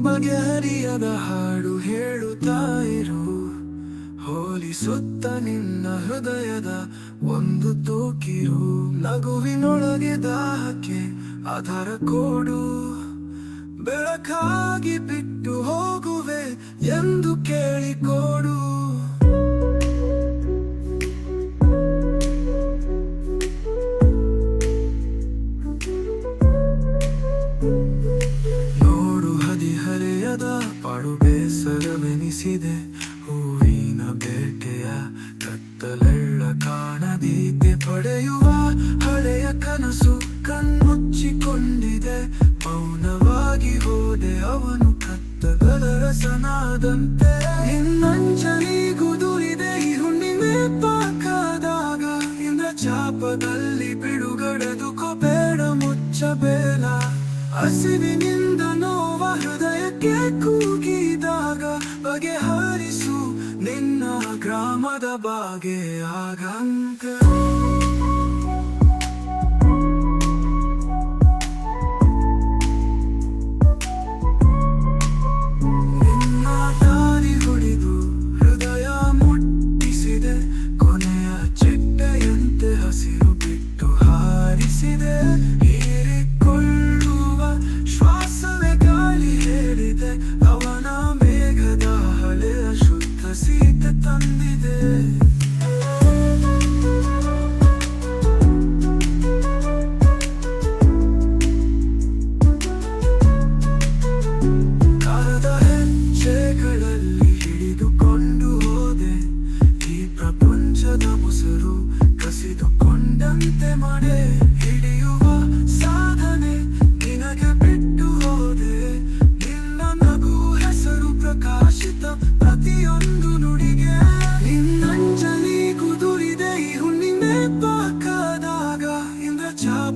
ಮರಿಯದ ಹಾಡು ಹೇಳುತ್ತಾ ಇರು. ಹೋಲಿಸುತ್ತ ನಿನ್ನ ಹೃದಯದ ಒಂದು ತೂಕಿರು. ನಗುವಿನೊಳಗೆ ದಾಹಕ್ಕೆ ಅದರ ಕೊಡು. ಬೆಳಕಾಗಿ ಬಿಟ್ಟು ಹೋಗುವೆ ಎಂದು ಕೇಳಿಕೊಡು. ಪಾಡು ಬೇಸರವೆನಿಸಿದೆ. ಹೂವಿನ ಬೇಟೆಯ ಕತ್ತಲೆಳ್ಳ ಕಾಣದೀತೆ ಪಡೆಯುವ ಹಳೆಯ ಕನಸು ಕಣ್ಮುಚ್ಚಿಕೊಂಡಿದೆ. ಮೌನವಾಗಿ ಹೋದೆ ಅವನು ಕತ್ತಲರ ರಸನಾದಂತೆ. ನಿನ್ನಂಚಲಿ ಗುದುರಿದೆ ಈ ಹುಣ್ಣಿಮೆ ಪಾಕಾದಾಗ ಇಂದ್ರ ಚಾಪದಲ್ಲಿ ಬಿಡುಗಡೆದು ಕೊಬೇಡ ಮುಚ್ಚಬೇಡ. ಹಸಿವಿನಿಂದ ನೋವ ಹೃದಯಕ್ಕೆ ಕೂಗಿದಾಗ ಗ್ರಾಮದ ಬಾಗೆ ಆಗಂತ. ತಂದಿದೆ. ಕಾಲದ ಹೆಜ್ಜೆಗಳಲ್ಲಿ ಹಿಡಿದುಕೊಂಡು ಹೋದೆ. ಈ ಪ್ರಪಂಚದ ಮುಸುರು ಕಸಿದುಕೊಂಡಂತೆ ಮನೆ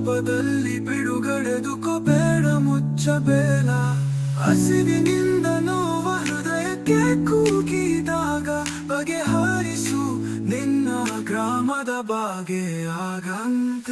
ಚಾಪದಲ್ಲಿ ಬಿಡುಗಡೆದು ಕೊಬೇಡ ಮುಚ್ಚಬೇಡ ಹಸಿವಿನಿಂದ ನೋವ ಹೃದಯಕ್ಕೆ ಕೂಗಿದಾಗ ಬಗೆಹರಿಸು ನಿನ್ನ ಗ್ರಾಮದ ಬಾಗೆ ಆಗಂತ.